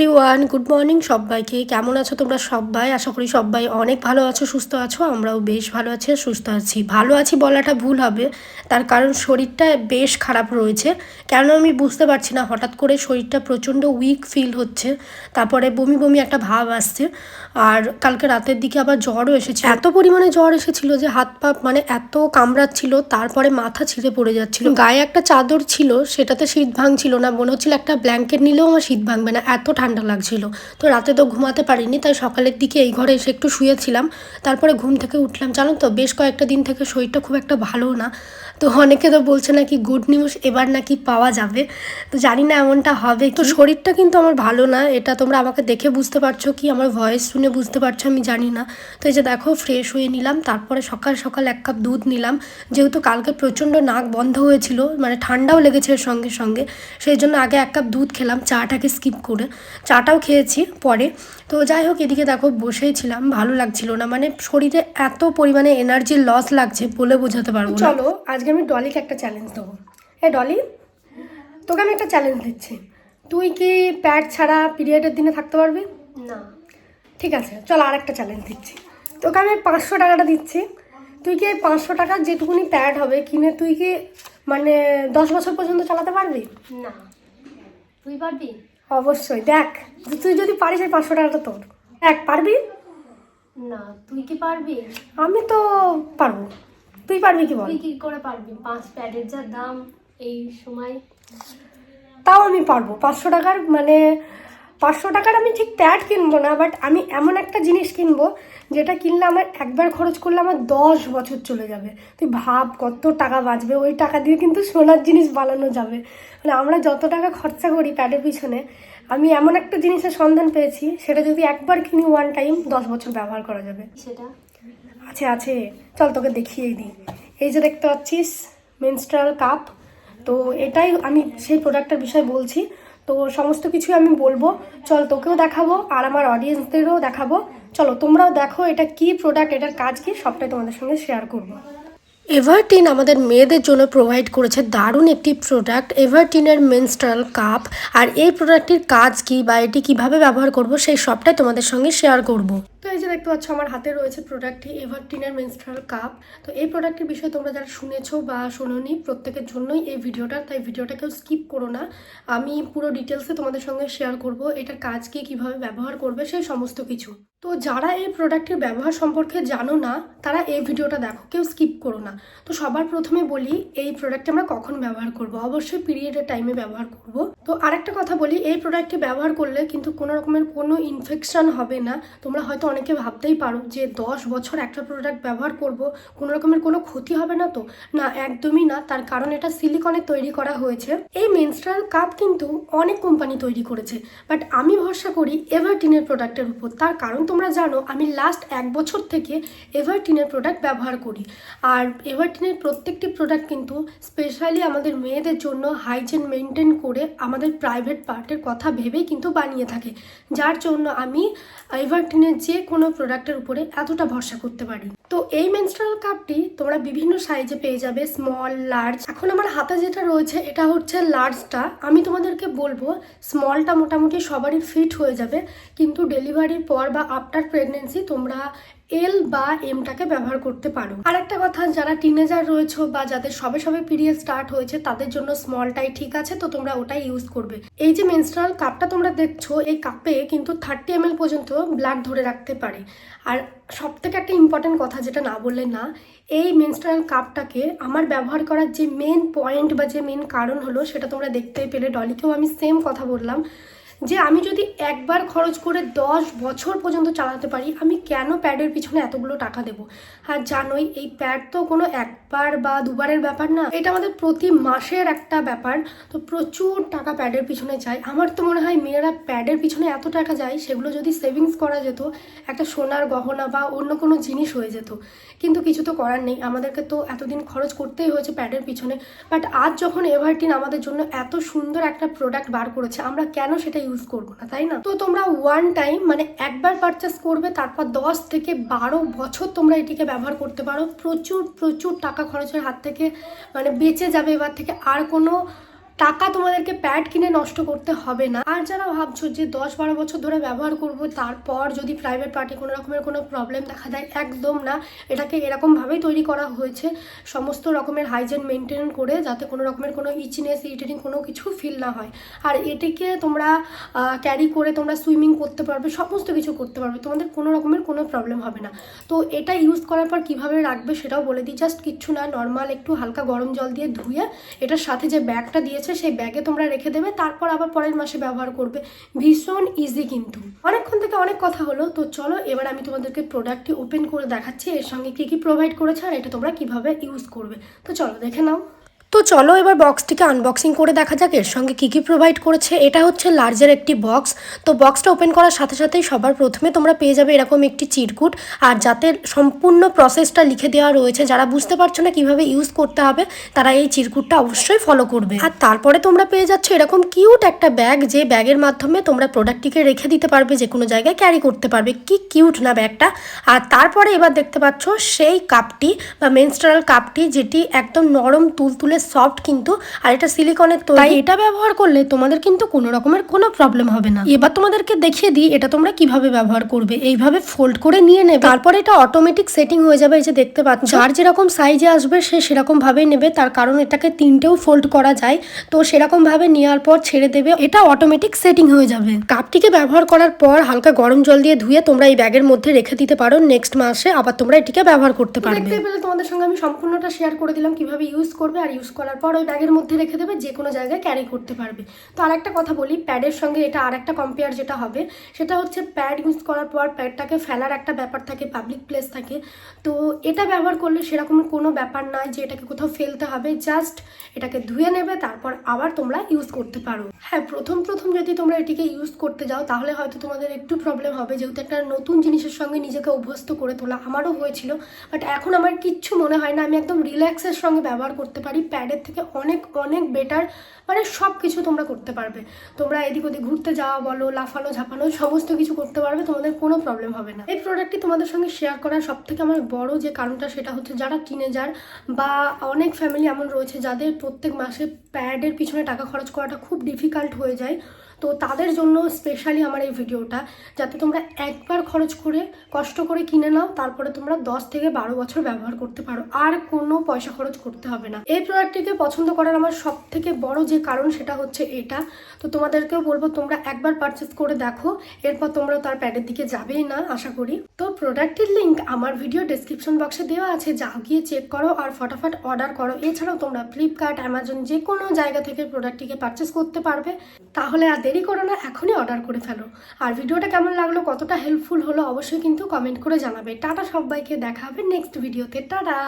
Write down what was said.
Everyone good morning সবাইকে। কেমন আছো তোমরা সবাই? আশা করি সবাই অনেক ভালো আছো, সুস্থ আছো। আমরাও বেশ ভালো আছি সুস্থ আছি। ভালো আছি বলাটা ভুল হবে, তার কারণ শরীরটা বেশ খারাপ রয়েছে। কেন আমি বুঝতে পারছি না, হঠাৎ করে শরীরটা প্রচণ্ড উইক ফিল হচ্ছে, তারপরে বমি বমি একটা ভাব আসছে, আর কালকে রাতের দিকে আবার জ্বরও এসেছে এত পরিমাণে জ্বর এসেছিল যে হাত পা মানে এত কামড়াচ্ছিল, তারপরে মাথা ছিঁড়ে পড়ে যাচ্ছিল। গায়ে একটা চাদর ছিল, সেটাতে শীত ভাঙছিল না, মনে হচ্ছিল একটা ব্ল্যাঙ্কেট নিলেও আমার শীত ভাঙবে না, এত ঠান্ডা লাগছিল। তো রাতে তো ঘুমাতে পারিনি, তাই সকালের দিকে এই ঘরে এসে একটু শুয়েছিলাম। তারপরে ঘুম থেকে উঠলাম। জানো তো, বেশ কয়েকটা দিন থেকে শরীরটা খুব একটা ভালো না। তো অনেকে তো বলছে নাকি গুড নিউজ এবার নাকি পাওয়া যাবে। তো জানি না এমনটা হবে তো শরীরটা কিন্তু আমার ভালো না, এটা তোমরা আমাকে দেখে বুঝতে পারছ কি? আমার ভয়েস শুনে বুঝতে পারছ, আমি জানি না। তো এই যে দেখো ফ্রেশ হয়ে নিলাম। তারপরে সকাল সকাল এক কাপ দুধ নিলাম। যেহেতু কালকে প্রচণ্ড নাক বন্ধ হয়েছিল মানে ঠান্ডাও লেগেছে এর সঙ্গে সঙ্গে, সেই জন্য আগে এক কাপ দুধ খেলাম, চাটাকে স্কিপ করে। চাটাও খেয়েছি পরে। তো যাই হোক এদিকে দেখো বসেই ছিলাম ভালো লাগছিল না। মানে শরীরে এত পরিমাণে এনার্জি লস লাগছে বলে বোঝাতে পারব চলো আজকে আমি ডলিকে একটা চ্যালেঞ্জ দেবো। এ ডলি তোকে আমি একটা চ্যালেঞ্জ দিচ্ছি। তুই কি প্যাড ছাড়া পিরিয়ডের দিনে থাকতে পারবি? না। ঠিক আছে চল আর একটা চ্যালেঞ্জ দিচ্ছি। তোকে আমি পাঁচশো টাকাটা দিচ্ছি। তুই কি এই পাঁচশো টাকার যেটুকুনি প্যাড হবে কিনে তুই কি মানে দশ বছর পর্যন্ত চালাতে পারবি? না। তুই পারবি? অবশ্যই দেখ তুই যদি পারিস এই পাঁচশো টাকাটা তোর। দেখ পারবি? না তুই কি পারবি? আমি তো পারব। তুই পারবি কি বল? তুই কি করে পারবি? পাঁচ প্যাডের যা দাম এই সময়। তাও আমি পারব। পাঁচশো টাকার মানে পাঁচশো টাকার আমি ঠিক প্যাড কিনবো না বাট আমি এমন একটা জিনিস কিনবো যেটা কিনলে আমার একবার খরচ করলে আমার দশ বছর চলে যাবে। তুই ভাব কত টাকা বাঁচবে ওই টাকা দিয়ে কিন্তু সোনার জিনিস বানানো যাবে। মানে আমরা যত টাকা খরচা করি প্যাডের পিছনে আমি এমন একটা জিনিসের সন্ধান পেয়েছি সেটা যদি একবার কিনি ওয়ান টাইম দশ বছর ব্যবহার করা যাবে। সেটা? আছে আছে। চল তোকে দেখিয়েই দিই। এই যে দেখতে পাচ্ছিস মেনস্ট্রাল কাপ তো এটাই আমি সেই প্রোডাক্টের বিষয়ে বলছি। তো সমস্ত কিছুই আমি বলব। চল তোকেও দেখাবো, আর আমার অডিয়েন্সদেরও দেখাবো। চলো, তোমরাও দেখো এটা কি প্রোডাক্ট এটার কাজ কি, সবটাই তোমাদের সঙ্গে শেয়ার করব। এভারটিন আমাদের মেয়েদের জন্য প্রোভাইড করেছে দারুণ একটি প্রোডাক্ট এভারটিনের মেনস্ট্রাল কাপ আর এই প্রোডাক্টটির কাজ কি বা এটি কীভাবে ব্যবহার করব, সেই সবটাই তোমাদের সঙ্গে শেয়ার করব। তো এই যে দেখতে পাচ্ছ, আমার হাতে রয়েছে প্রোডাক্টটি এভারটিনের মেনস্ট্রাল কাপ তো এই প্রোডাক্টের বিষয়ে তোমরা যারা শুনেছো বা শোনোনি, প্রত্যেকের জন্যই এই ভিডিওটা, তাই ভিডিওটা কেউ স্কিপ করো না। আমি পুরো ডিটেলসে তোমাদের সঙ্গে শেয়ার করব, এটার কাজ কি কীভাবে ব্যবহার করবে, সেই সমস্ত কিছু। তো যারা এই প্রোডাক্টের ব্যবহার সম্পর্কে জানো না, তারা এই ভিডিওটা দেখো, কেউ স্কিপ করো না। তো সবার প্রথমে বলি, এই প্রোডাক্ট আমরা কখন ব্যবহার করব? অবশ্যই পিরিয়ডের টাইমে ব্যবহার করব। তো আরেকটা কথা বলি, এই প্রোডাক্টটি ব্যবহার করলে কিন্তু কোনো রকমের কোনো ইনফেকশন হবে না। তোমরা হয়তো অনেকে ভাবতেই পারো যে দশ বছর একটা প্রোডাক্ট ব্যবহার করব, কোনো রকমের কোনো ক্ষতি হবে না তো? না, একদমই না। তার কারণ এটা সিলিকনে তৈরি করা হয়েছে। এই মেনস্ট্রাল কাপ কিন্তু অনেক কোম্পানি তৈরি করেছে। বাট আমি ভরসা করি এভারটিনের প্রোডাক্টের উপর। তার কারণ তোমরা জানো, আমি লাস্ট এক বছর থেকে এভারটিনের প্রোডাক্ট ব্যবহার করি। আর এভারটিনের প্রত্যেকটি প্রোডাক্ট কিন্তু স্পেশালি আমাদের মেয়েদের জন্য হাইজেন মেনটেন করে আমাদের প্রাইভেট পার্টের কথা ভেবেই কিন্তু বানিয়ে থাকে। যার জন্য আমি এভারটিনের যে কোনো প্রোডাক্টের উপরে এতটা ভরসা করতে পারি। তো এই মেনস্ট্রাল কাপটি তোমরা বিভিন্ন সাইজে পেয়ে যাবে স্মল লার্জ এখন আমার হাতে যেটা রয়েছে, এটা হচ্ছে লার্জটা আমি তোমাদেরকে বলব স্মলটা মোটামুটি সবারই ফিট হয়ে যাবে, কিন্তু ডেলিভারির পর বা আফটার প্রেগনেন্সি তোমরা এল বা এমটাকে ব্যবহার করতে পারো। আর একটা কথা, যারা টিনেজার রয়েছে বা যাদের সবে সবে পিরিয়ড স্টার্ট হয়েছে, তাদের জন্য স্মলটাই ঠিক আছে, তো তোমরা ওটাই ইউজ করবে। এই যে মেনস্ট্রাল কাপটা তোমরা দেখছ, এই কাপে কিন্তু থার্টি এম পর্যন্ত ব্লাড ধরে রাখতে পারে। আর সব থেকে একটা ইম্পর্ট্যান্ট কথা যেটা না বললে না, এই মেনস্ট্রাল কাপটাকে আমার ব্যবহার করার যে মেন পয়েন্ট বা যে মেন কারণ হলো, সেটা তোমরা দেখতে পেলে। ডলিকেও আমি সেম কথা বললাম। যে আমি যদি একবার খরচ করে দশ বছর পর্যন্ত চালাতে পারি, আমি কেন প্যাডের পিছনে এতগুলো টাকা দেবো? আর জানোই, এই প্যাড তো কোনো একবার বা দুবারের ব্যাপার না। এটা আমাদের প্রতি মাসের একটা ব্যাপার। তো প্রচুর টাকা প্যাডের পিছনে যায়। আমার তো মনে হয় মেয়েরা প্যাডের পিছনে এত টাকা যায়, সেগুলো যদি সেভিংস করা যেত, একটা সোনার গহনা বা অন্য কোনো জিনিস হয়ে যেত। কিন্তু কিছু তো করার নেই। আমাদেরকে তো এতদিন খরচ করতেই হয়েছে প্যাডের পিছনে। বাট আজ যখন এভারটিন আমাদের জন্য এত সুন্দর একটা প্রোডাক্ট বার করেছে, আমরা কেন সেটা ইউজ করব না, তাই না? তো তোমরা ওয়ান টাইম মানে একবার পারচেস করবে, তারপর দশ থেকে বারো বছর তোমরা এটিকে ব্যবহার করতে পারো। প্রচুর প্রচুর টাকা খরচের হাত থেকে মানে বেঁচে যাবে, এবার থেকে আর কোনো টাকা তোমাদেরকে প্যাড কিনে নষ্ট করতে হবে না। আর যারা ভাবছ যে দশ বারো বছর ধরে ব্যবহার করব, তারপর যদি প্রাইভেট পার্টি কোনো রকমের কোনো প্রবলেম দেখা দেয়, একদম না। এটাকে এরকমভাবেই তৈরি করা হয়েছে। সমস্ত রকমের হাইজেন মেনটেন করে যাতে কোনো রকমের কোনো ইচিনেস ইরিটেটিং কোনো কিছু ফিল না হয়। আর এটিকে তোমরা ক্যারি করে তোমরা সুইমিং করতে পারবে, সমস্ত কিছু করতে পারবে। তোমাদের কোনো রকমের কোনো প্রবলেম হবে না। তো এটা ইউজ করার পর কীভাবে রাখবে সেটাও বলে দিই। জাস্ট কিচ্ছু না নর্মাল একটু হালকা গরম জল দিয়ে ধুয়ে, এটার সাথে যে ব্যাগটা দিয়েছে সেই ব্যাগে তোমরা রেখে দেবে, তারপর আবার পরের মাসে ব্যবহার করবে। ভীষণ ইজি কিন্তু। অনেকক্ষণ থেকে অনেক কথা হলো, তো চলো এবার আমি তোমাদেরকে প্রোডাক্টটি ওপেন করে দেখাচ্ছি, এর সঙ্গে কী কী প্রোভাইড করেছে আর এটা তোমরা কীভাবে ইউজ করবে। তো চলো দেখে নাও। তো চলো এবার বক্সটিকে আনবক্সিং করে দেখা যাক এর সঙ্গে কী কী প্রোভাইড করেছে। এটা হচ্ছে লার্জের একটি বক্স তো বক্সটা ওপেন করার সাথে সাথেই সবার প্রথমে তোমরা পেয়ে যাবে এরকম একটি চিরকুট। আর যাতে সম্পূর্ণ প্রসেসটা লিখে দেওয়া রয়েছে, যারা বুঝতে পারছ না কীভাবে ইউজ করতে হবে, তারা এই চিরকুটটা অবশ্যই ফলো করবে। আর তারপরে তোমরা পেয়ে যাচ্ছ এরকম কিউট একটা ব্যাগ যে ব্যাগের মাধ্যমে তোমরা প্রোডাক্টটিকে রেখে দিতে পারবে, যে কোনো জায়গায় ক্যারি করতে পারবে। কি কিউট না ব্যাগটা। আর তারপরে এবার দেখতে পাচ্ছ সেই কাপটি বা মেনস্ট্রাল কাপটি যেটি একদম নরম, তুলতুলে সফট কিন্তু আর এটা সিলিকনের তো তাই এটা ব্যবহার করলে তোমাদের কিন্তু কোনো রকমের কোনো প্রবলেম হবে না। এবার তোমাদেরকে দেখিয়ে দিই এটা তোমরা কীভাবে ব্যবহার করবে। এইভাবে ফোল্ড করে নিয়ে নেবে। তারপরে এটা অটোমেটিক সেটিং হয়ে যাবে এই যে দেখতে পাচ্ছ। যার যেরকম সাইজে আসবে সে সেরকম ভাবেই নেবে। তার কারণ এটাকে তিনটেও ফোল্ড করা যায়। তো সেরকম ভাবে নেওয়ার পর ছেড়ে দেবে। এটা অটোমেটিক সেটিং হয়ে যাবে। কাপটিকে ব্যবহার করার পর হালকা গরম জল দিয়ে ধুয়ে তোমরা এই ব্যাগের মধ্যে রেখে দিতে পারো। নেক্সট মাসে আবার তোমরা এটিকে ব্যবহার করতে পারবে। দেখতে পেলে তোমাদের সঙ্গে আমি সম্পূর্ণটা শেয়ার করে দিলাম কীভাবে ইউজ করবে আর ইউজ করার পর ওই ব্যাগের মধ্যে রেখে দেবে যে কোনো জায়গায় ক্যারি করতে পারবে। তো আর একটা কথা বলি প্যাডের সঙ্গে এটা আরেকটা কম্পেয়ার যেটা হবে, সেটা হচ্ছে প্যাড ইউজ করার পর প্যাডটাকে ফেলার একটা ব্যাপার থাকে পাবলিক প্লেস থাকে। তো এটা ব্যবহার করলে সেরকম কোনো ব্যাপার নয় যে এটাকে কোথাও ফেলতে হবে জাস্ট এটাকে ধুয়ে নেবে, তারপর আবার তোমরা ইউজ করতে পারো। হ্যাঁ প্রথম প্রথম যদি তোমরা এটিকে ইউজ করতে যাও, তাহলে হয়তো তোমাদের একটু প্রবলেম হবে, যেহেতু একটা নতুন জিনিসের সঙ্গে নিজেকে অভ্যস্ত করে তোলা আমারও হয়েছিল বাট এখন আমার কিচ্ছু মনে হয় না, আমি একদম রিল্যাক্সের সঙ্গে ব্যবহার করতে পারি প্যাডের থেকে অনেক অনেক বেটার মানে সব কিছু তোমরা করতে পারবে। তোমরা এদিক ওদিক ঘুরতে যাওয়া বলো, লাফানো, ঝাঁপানো, সমস্ত কিছু করতে পারবে, তোমাদের কোনো প্রবলেম হবে না। এই প্রোডাক্টটি তোমাদের সঙ্গে শেয়ার করার সব থেকে আমার বড় যে কারণটা, সেটা হচ্ছে যারা টিনেজার বা অনেক ফ্যামিলি এমন রয়েছে, যাদের প্রত্যেক মাসে প্যাডের পিছনে টাকা খরচ করাটা খুব ডিফিকাল্ট হয়ে যায়। তো তাদের জন্য স্পেশালি আমার এই ভিডিওটা যাতে তোমরা একবার খরচ করে, কষ্ট করে কিনে নাও, তারপরে তোমরা দশ থেকে বারো বছর ব্যবহার করতে পারো। আর কোনো পয়সা খরচ করতে হবে না। এই প্রোডাক্টটিকে পছন্দ করার আমার সব থেকে বড় যে কারণ, সেটা হচ্ছে এটা। তো তোমাদেরকেও বলব, তোমরা একবার পারচেস করে দেখো, এরপর তোমরা তার প্যাডের দিকে যাবেই না, আশা করি। তো প্রোডাক্টের লিঙ্ক আমার ভিডিও ডেসক্রিপশন বক্সে দেওয়া আছে। যাও গিয়ে চেক করো আর ফটাফট অর্ডার করো। এছাড়াও তোমরা ফ্লিপকার্ট অ্যামাজন যে কোনো জায়গা থেকে প্রোডাক্টটিকে পারচেস করতে পারবে। তাহলে আর দেরি করো না, এখনই অর্ডার করে ফেলো। আর ভিডিওটা কেমন লাগল, কতটা হেল্পফুল হলো, অবশ্যই কিন্তু কমেন্ট করে জানাবে। টাটা সবাইকে, দেখা হবে নেক্সট ভিডিওতে টাটা!